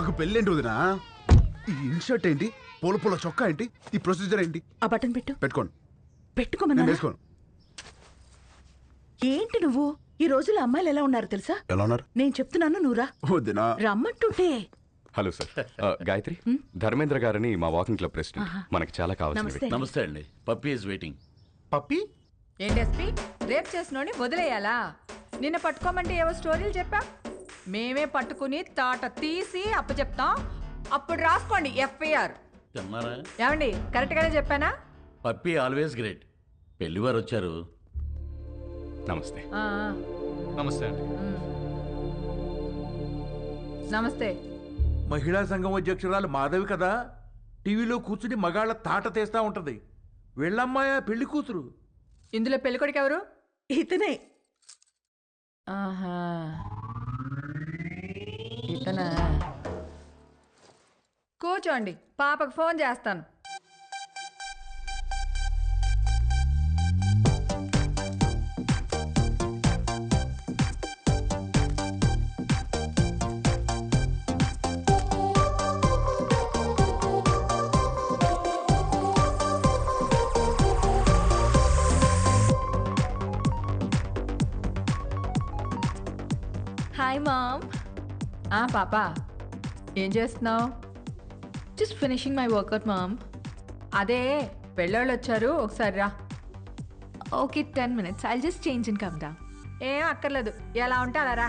నాకు పెళ్ళేంటి వదినా? ఈ ఇన్షర్ట్ ఏంటి? పూల పూల చొక్కా ఏంటి? ఈ ప్రొసీజర్ ఏంటి? ఆ బటన్ పెట్టు. పెట్టుకోండి నేను పెట్టుకోమన్నా వేసుకోను. ఏంటి నువ్వు? ఈ రోజుల్లో అమ్మాయిలు ఎలా ఉన్నారు తెలుసా? ఎలా ఉన్నారు? నేను చెప్తున్నాను నువ్వురా వదినా. రమ్మంటుంటే. Hello sir. ఆ, గాయత్రి ధర్మేంద్ర గారని మా వాకింగ్ క్లబ్ ప్రెసిడెంట్ మనకి చాలా కావాల్సినవి. నమస్తే నమస్తే అండి. Puppy is waiting puppy? ఏంటి ఎస్పీ? రేప్ చేసినోని వదిలేయాలా? నిన్న పట్టుకోమంటే ఏవో స్టోరీలు చెప్పా? మేమే పట్టుకుని తాట తీసి అప్పచెప్తాం. అప్పుడు రాసుకోండి ఎఫ్ఐఆర్. ఏమండి కరెక్ట్గానే చెప్పానా? Puppy always great. పెళ్ళివారు వచ్చారు. నమస్తే. ఆ, ఆ, నమస్తే అండి. నమస్తే. మహిళా సంఘం అధ్యక్షురాలు మాధవి కదా? టీవీలో కూర్చుని మగాళ్ళ తాట తీస్తా ఉంటది. వెళ్ళమ్మాయా పెళ్ళి కూతురు? ఇందులో పెళ్ళికొడుకు ఎవరు? ఇతనే. ఆహా. ఇతనా కూర్చోండి పాపకు ఫోన్ చేస్తాను. పాప ఏం చేస్తున్నావు? Just finishing my workout mom అదే పెళ్ళోళ్ళు వచ్చారు ఒకసారి రా. Okay ten minutes I just change in come down ఏం అక్కర్లేదు. ఎలా ఉంటే అలా రా.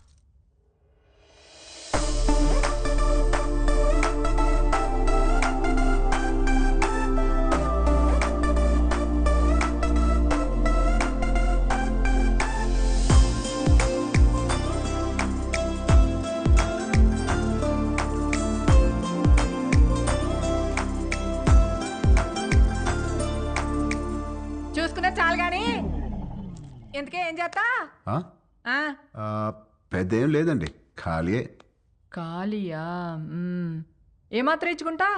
ఇంతకే ఏం చేస్తా ఆ? ఆ, ఆ, పెద్ద ఏం లేదండి ఖాళీయే. ఖాళీయా? మ్మ్. ఏమాత్రం ఇచ్చుకుంటా?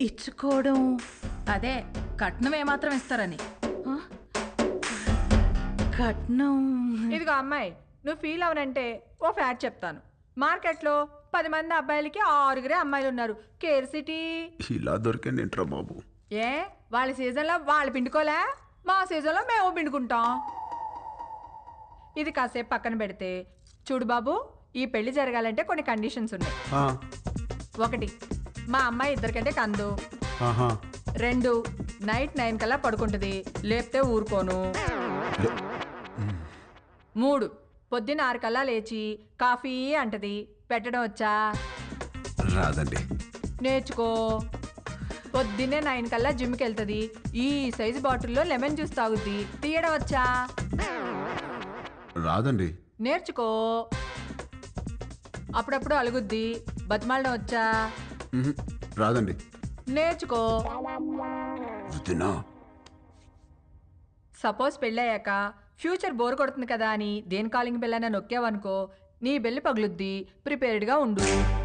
ఇచ్చుకోవడం. అదే కట్నం ఏమాత్రం ఇస్తారని. ఆ? కట్నం. ఇదిగో అమ్మాయి నువ్వు ఫీల్ అవనంటే ఓ ఫ్యాట్ చెప్తాను. మార్కెట్లో పది మంది అబ్బాయిలకి ఆరుగురే అమ్మాయిలు ఉన్నారు కేర్ సిటీ. ఇలా దొరికండి ఏంట్రా బాబు? ఏ వాళ్ళ సీజన్లో వాళ్ళు పిండుకోలే? మా సీజన్లో మేము పిండుకుంటాం. ఇది కాసేపు పక్కన పెడితే చూడు బాబు ఈ పెళ్ళి జరగాలంటే కొన్ని కండిషన్స్ ఉన్నాయి. ఒకటి మా అమ్మాయి ఇద్దరికంటే కందు. రెండు నైట్ నైన్ కల్లా పడుకుంటుంది లేపితే ఊరుకోను. మూడు పొద్దున్న ఆరు కల్లా లేచి కాఫీ అంటది పెట్టడం వచ్చా? రాదండి. నేర్చుకో. పొద్దున్నే నైన్ కల్లా జిమ్కి వెళ్తుంది. ఈ సైజు బాటిల్లో లెమన్ జ్యూస్ తాగుద్ది. తీయడం వచ్చా రాదండి. నేర్చుకో. అప్పుడప్పుడు అలుగుద్ది. బతిమాలడం వచ్చా. రాదండి. నేర్చుకో. సపోజ్ పెళ్ళయ్యాక ఫ్యూచర్ బోర్ కొడుతుంది కదా అని దేని కాలింగ్ బెల్ అయినా నొక్కావనుకో నీ బెల్లి పగులుద్ది. ప్రిపేర్డ్గా ఉండు.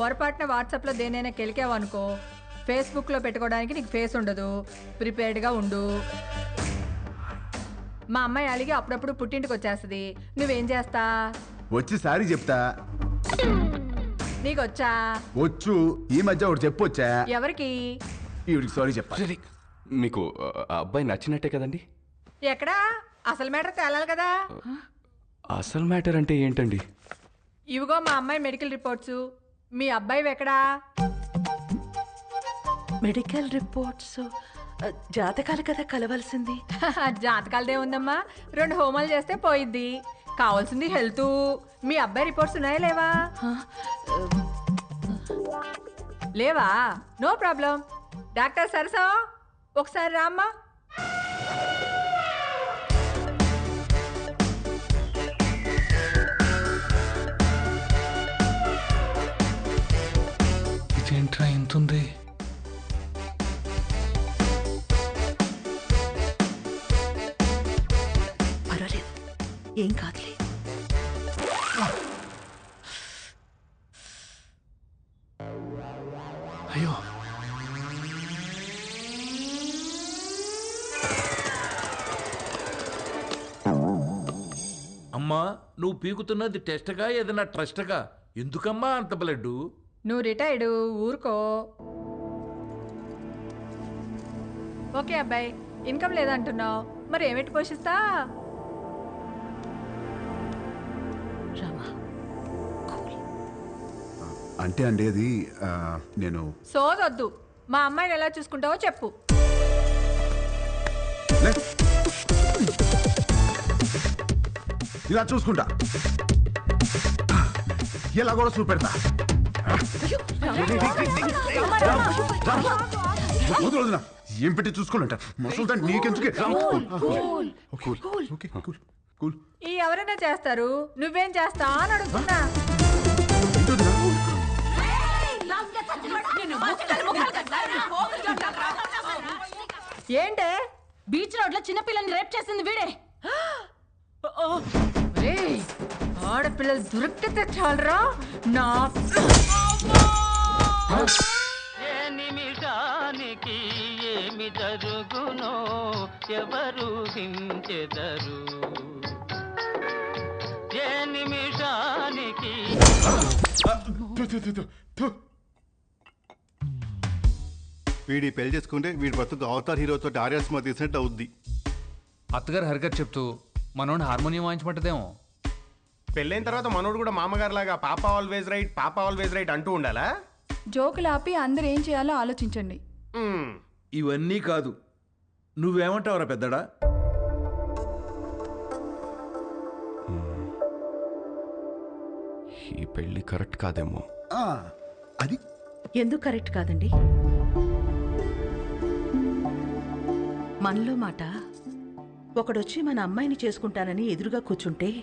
పొరపాటున వాట్సాప్లో దేనైనా కెలికావనుకో ఫేస్బుక్లో పెట్టుకోవడానికి నీకు ఫేస్ ఉండదు. ప్రిపేర్డ్గా ఉండు. మా అమ్మాయి అలిగి అప్పుడప్పుడు పుట్టింటికి వచ్చేస్తుంది. నువ్వేం చేస్తా? వచ్చి సారీ చెప్తా. నీకొచ్చా? వచ్చు. ఈ మధ్య ఒకటి చెప్పొచ్చా? ఎవరికి? ఈవిడికి సారీ చెప్పాలి మీకు ఆ అబ్బాయి నచ్చినట్టే కదండి? ఎక్కడా? అసలు మ్యాటర్ తేలాలి కదా. అసలు మ్యాటర్ అంటే ఏంటండి? ఇవిగో మా అమ్మాయి మెడికల్ రిపోర్ట్స్. మీ అబ్బాయి ఎక్కడా? మెడికల్ రిపోర్ట్స్ జాతకాలు కదా కలవాల్సింది. జాతకాలదే ఉందమ్మా. రెండు హోమాలు చేస్తే పోయిద్ది. కావాల్సింది హెల్త్. మీ అబ్బాయి రిపోర్ట్స్ ఉన్నాయా లేవా? లేవా? No problem. డాక్టర్ సరసా ఒకసారి రామ్మా. ఇదేంట్రా ఇంతుంది పర్వాలేదు. ఏం కాదులే. అయ్యో. అమ్మా నువ్వు పీకుతున్నది టెస్ట్గా ఏదైనా ట్రస్ట్గా? ఎందుకమ్మా అంత బ్లడ్ నువ్వు రిటైర్డ్ ఊరుకో. ఓకే అబ్బాయి ఇన్కమ్ లేదంటున్నావు. మరి ఏమిటి పోషిస్తా? అంటే అండి అది ఆ, నేను సోదొద్దు. మా అమ్మాయిని ఎలా చూసుకుంటావో చెప్పు. లే. ఇలా చూసుకుంటా. ఇలా కూడా చూపెడతా. ఏం పెట్టి చూసుకోవాలంట? మసలు దాన్ని నీకెందుకే ఈ ఎవరైనా చేస్తారు? నువ్వేం చేస్తా అని అడుగుతున్నా. ఏంటే? బీచ్ రోడ్లో చిన్నపిల్లని రేప్ చేసింది వీడే. ఆడపిల్లలు దొరికితే చాలరా? నా ఏ నిమిషానికి ఏమి జరుగునో ఎవరు హించెదరు? ఏ నిమిషానికి వీడి పెళ్ళి చేసుకుంటే వీడి బతుకు అవతార్ హీరోతో ఆర్యా సినిమా తీసినట్టు అవుద్ది. అత్తగారు హరికత్ చెప్తూ మనోడిని హార్మోనియం వాయించమంటదేమో. పెళ్ళైన తర్వాత మనోడు కూడా మామగారు లాగా పాప ఆల్వేజ్ రైట్ పాప ఆల్వేజ్ రైట్ అంటూ ఉండాలా? జోకులు ఆపి అందరు ఏం చేయాలో ఆలోచించండి. మ్మ్. ఇవన్నీ కాదు. నువ్వేమంటావురా పెద్దడా? ఈ పెళ్ళి కరెక్ట్ కాదేమో. ఆ, అది? ఎందుకు కరెక్ట్ కాదండి? మనలో మాట ఒకడొచ్చి మన అమ్మాయిని చేసుకుంటానని ఎదురుగా కూర్చుంటే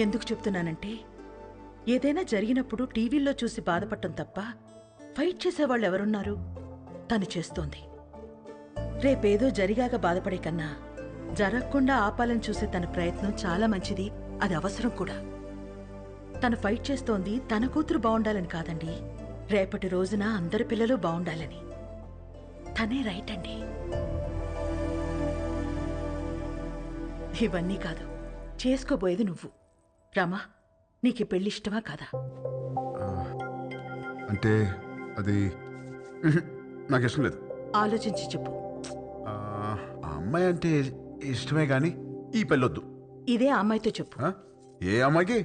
ఎందుకు చెప్తున్నానంటే ఏదైనా జరిగినప్పుడు టీవీల్లో చూసి బాధపడటం తప్ప ఫైట్ చేసేవాళ్ళు ఎవరున్నారు? తను చేస్తోంది. రేపేదో జరిగాక బాధపడే కన్నా జరగకుండా ఆపాలని చూసే తన ప్రయత్నం చాలా మంచిది. అది అవసరం కూడా. తను ఫైట్ చేస్తోంది తన కూతురు బాగుండాలని కాదండి. రేపటి రోజున అందరి పిల్లలు బాగుండాలని తనే రైట్ అండి. ఇవన్నీ కాదు. చేసుకోబోయేది నువ్వు. రామా నీకు ఈ పెళ్ళి ఇష్టమా కాదా? అంటే అది నాకు ఇష్టం లేదు. ఆలోచించి చెప్పు. ఆ ఆ అమ్మాయి అంటే ఇష్టమే కానీ ఈ పెళ్ళొద్దు. ఇదే ఆ అమ్మాయితో చెప్పు. ఆ? ఏ అమ్మాయికి?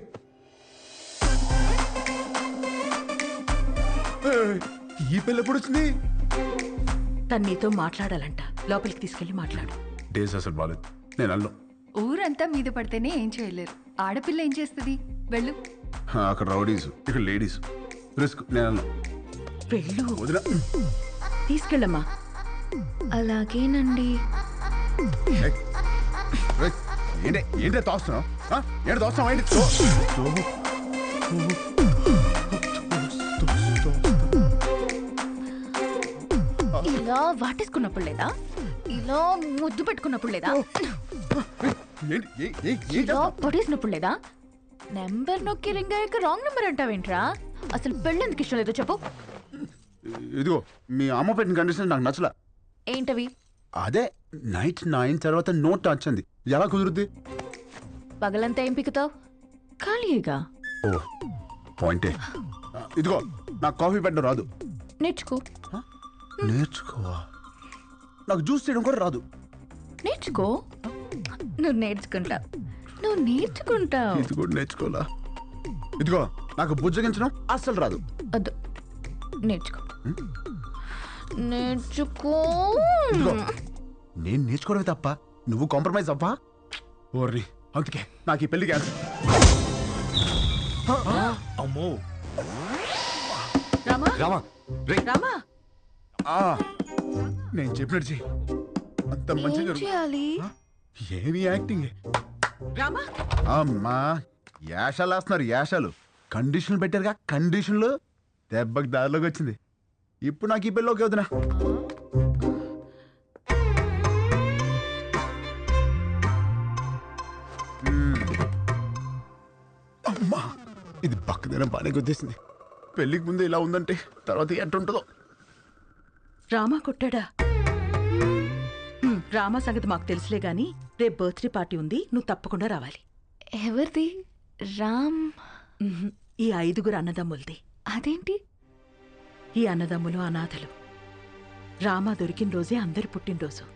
ఏయ్, ఈ పెళ్ళి ఎప్పుడు వచ్చింది? తను నీతో మాట్లాడాలంట. లోపలికి తీసుకెళ్ళి మాట్లాడు. డేస్ అసలు బాలేదు. నేను అల్లం ఊరంతా మీద పడితేనే ఏం చేయలేరు. ఆడపిల్ల ఏం చేస్తుంది? వెళ్ళు. అక్కడ రౌడీస్ ఇక్కడ లేడీస్. రిస్క్ నేను వెళ్ళు. వదిన. తీసుకెళ్ళమ్మా. అలాగేనండి. ఏంటి ఏంటి తోస్తున్నావు? ఆ? ఏంటి తోస్తున్నావు? ఏంటి? ఇలా వాటేసుకున్నప్పుడు లేదా? ఇలా ముద్దు పెట్టుకున్నప్పుడు లేదా? పొడేసినప్పుడు లేదా? నెంబర్ నొక్కి రింగ్ అయ్యాక రాంగ్ నెంబర్ అంటావేంట్రా? అసలు పెళ్ళెందుకు ఇష్టం లేదో చెప్పు. ఇదిగో మీ అమ్మ పెట్టిన కండిషన్ నాకు నచ్చలా. ఏంటవి? అదే నైట్ నైన్ తర్వాత నో టచ్ అంది. ఎలా కుదురుద్ది? పగలంతా ఏం పిక్కుతావు ఖాళీగా ఓ పాయింటే. ఇదిగో నాకు కాఫీ పెట్టడం రాదు. నేర్చుకో. నేర్చుకోవా? నాకు జ్యూస్ చేయడం కూడా రాదు. నేర్చుకో. నువ్వు నేర్చుకుంటావు. నువ్వు నేర్చుకుంటావు. ఇది కూడా నేర్చుకోవాలా? ఇదిగో నాకు బుజ్జగించడం అస్సలు రాదు. వద్దు. నేర్చుకో. నేర్చుకో. ఇదిగో నేను నేర్చుకోవడమే తప్ప నువ్వు కాంప్రమైజ్ అవ్వా? ఓర్రి అందుకే నాకు ఈ పెళ్ళి క్యాన్సిల్. అమ్మో. రామా? రామా రే రామా? ఆ, నేను చెప్పినట్టు చెయ్యి. అంత మంచిగా ఏం జరుగు- చేయాలి? ఏమి యాక్టింగ్? రామా? అమ్మా యాషాలు వేస్తున్నారు యాషాలు. కండిషన్లు పెట్టారుగా కండిషన్లు. దెబ్బకి దారిలోకి వచ్చింది. ఇప్పుడు నాకు ఈ పెళ్ళిలోకి వదినా. అమ్మా ఇది పక్కదైనా బాగానే గుద్దేసింది. పెళ్ళికి ముందు ఇలా ఉందంటే తర్వాత ఎట్టుంటుందో రామా కొట్టాడా? రామా సంగతి మాకు తెలుసులే గాని రేపు బర్త్డే పార్టీ ఉంది నువ్వు తప్పకుండా రావాలి. ఎవరిది? రామ్. ఈ ఐదుగురు అన్నదమ్ములది. అదేంటి? ఈ అన్నదమ్ములు అనాథలు. రామ దొరికిన రోజే అందరి పుట్టినరోజు.